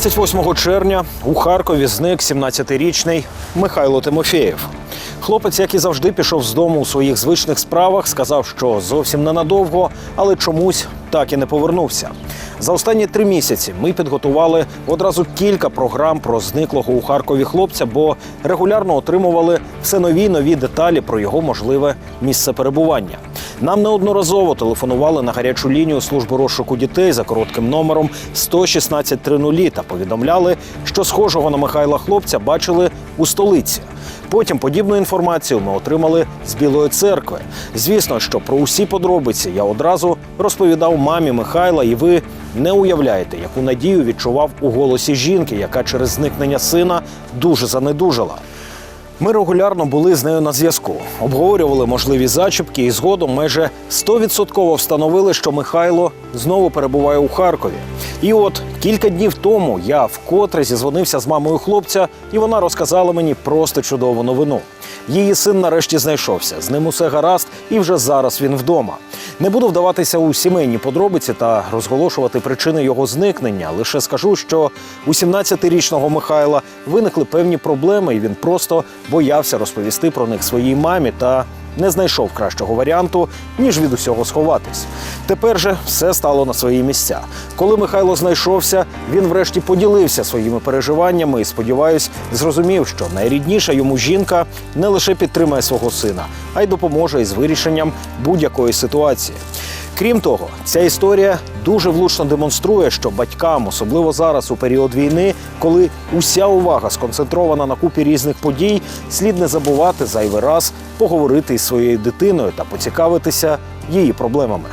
28 червня у Харкові зник 17-річний Михайло Тимофєєв. Хлопець, як і завжди, пішов з дому у своїх звичних справах, сказав, що зовсім ненадовго, але чомусь так і не повернувся. За останні три місяці ми підготували одразу кілька програм про зниклого у Харкові хлопця, бо регулярно отримували все нові нові деталі про його можливе місце перебування. Нам неодноразово телефонували на гарячу лінію служби розшуку дітей за коротким номером 11630 та повідомляли, що схожого на Михайла хлопця бачили у столиці. Потім подібну інформацію ми отримали з Білої церкви. Звісно, що про усі подробиці я одразу розповідав мамі Михайла, і ви не уявляєте, яку надію відчував у голосі жінки, яка через зникнення сина дуже занедужала. Ми регулярно були з нею на зв'язку, обговорювали можливі зачіпки і згодом майже 100% встановили, що Михайло знову перебуває у Харкові. І от кілька днів тому я вкотре зізвонився з мамою хлопця, і вона розказала мені просто чудову новину. Її син нарешті знайшовся. З ним усе гаразд, і вже зараз він вдома. Не буду вдаватися у сімейні подробиці та розголошувати причини його зникнення. Лише скажу, що у 17-річного Михайла виникли певні проблеми, і він просто боявся розповісти про них своїй мамі та не знайшов кращого варіанту, ніж від усього сховатись. Тепер же все стало на свої місця. Коли Михайло знайшовся, він врешті поділився своїми переживаннями і, сподіваюсь, зрозумів, що найрідніша йому жінка не лише підтримає свого сина, а й допоможе із вирішенням будь-якої ситуації. Крім того, ця історія дуже влучно демонструє, що батькам, особливо зараз у період війни, коли уся увага сконцентрована на купі різних подій, слід не забувати зайвий раз поговорити із своєю дитиною та поцікавитися її проблемами.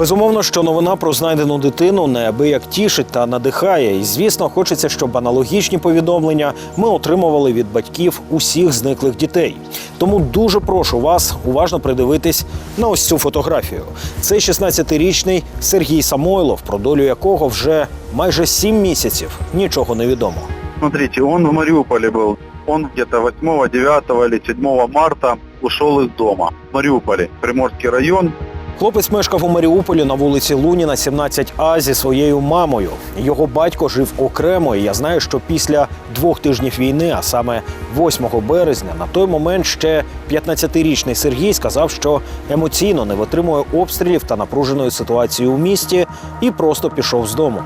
Безумовно, що новина про знайдену дитину неабияк тішить та надихає. І звісно, хочеться, щоб аналогічні повідомлення ми отримували від батьків усіх зниклих дітей. Тому дуже прошу вас уважно придивитись на ось цю фотографію. Це 16-річний Сергій Самойлов, про долю якого вже майже 7 місяців нічого не відомо. Смотрите, он в Мариуполе был. Он где-то 8, 9 или 7 марта ушел из дома. В Мариуполе, Приморский район. Хлопець мешкав у Маріуполі на вулиці Луніна, 17А зі своєю мамою. Його батько жив окремо, і я знаю, що після двох тижнів війни, а саме 8 березня, на той момент ще 15-річний Сергій сказав, що емоційно не витримує обстрілів та напруженої ситуації у місті, і просто пішов з дому.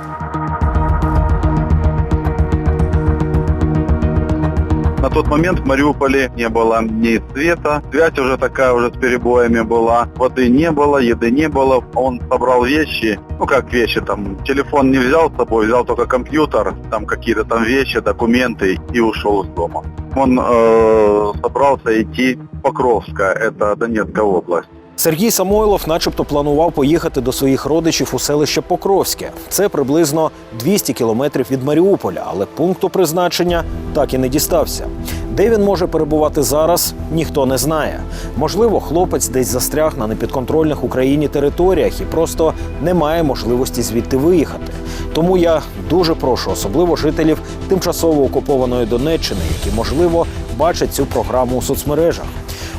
На тот момент в Мариуполе не было ни света, связь уже такая уже с перебоями была, воды не было, еды не было. Он собрал вещи, ну как вещи, там телефон не взял с собой, взял только компьютер, там какие-то там вещи, документы и ушел из дома. Он э, собрался идти в Покровское, это Донецкая область. Сергій Самойлов, начебто, планував поїхати до своїх родичів у селище Покровське. Це приблизно 200 кілометрів від Маріуполя, але пункту призначення так і не дістався. Де він може перебувати зараз, ніхто не знає. Можливо, хлопець десь застряг на непідконтрольних Україні територіях і просто не має можливості звідти виїхати. Тому я дуже прошу, особливо жителів тимчасово окупованої Донеччини, які можливо бачать цю програму у соцмережах.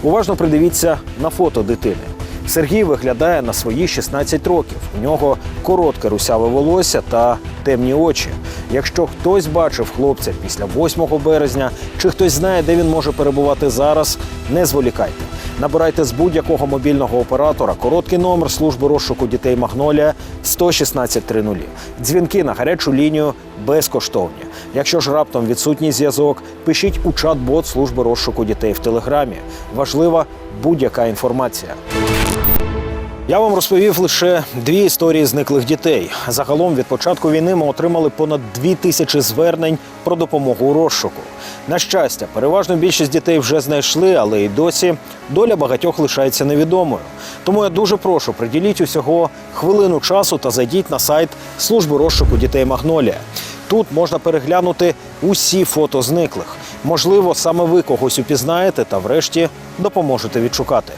Уважно придивіться на фото дитини. Сергій виглядає на свої 16 років. У нього коротке русяве волосся та темні очі. Якщо хтось бачив хлопця після 8 березня, чи хтось знає, де він може перебувати зараз, не зволікайте. Набирайте з будь-якого мобільного оператора короткий номер служби розшуку дітей Магнолія 11630. Дзвінки на гарячу лінію безкоштовні. Якщо ж раптом відсутній зв'язок, пишіть у чат-бот служби розшуку дітей в телеграмі. Важлива будь-яка інформація. Я вам розповів лише дві історії зниклих дітей. Загалом від початку війни ми отримали понад дві тисячі звернень про допомогу у розшуку. На щастя, переважно більшість дітей вже знайшли, але й досі доля багатьох лишається невідомою. Тому я дуже прошу, приділіть усього хвилину часу та зайдіть на сайт служби розшуку дітей Магнолія. Тут можна переглянути усі фото зниклих. Можливо, саме ви когось упізнаєте та врешті допоможете відшукати.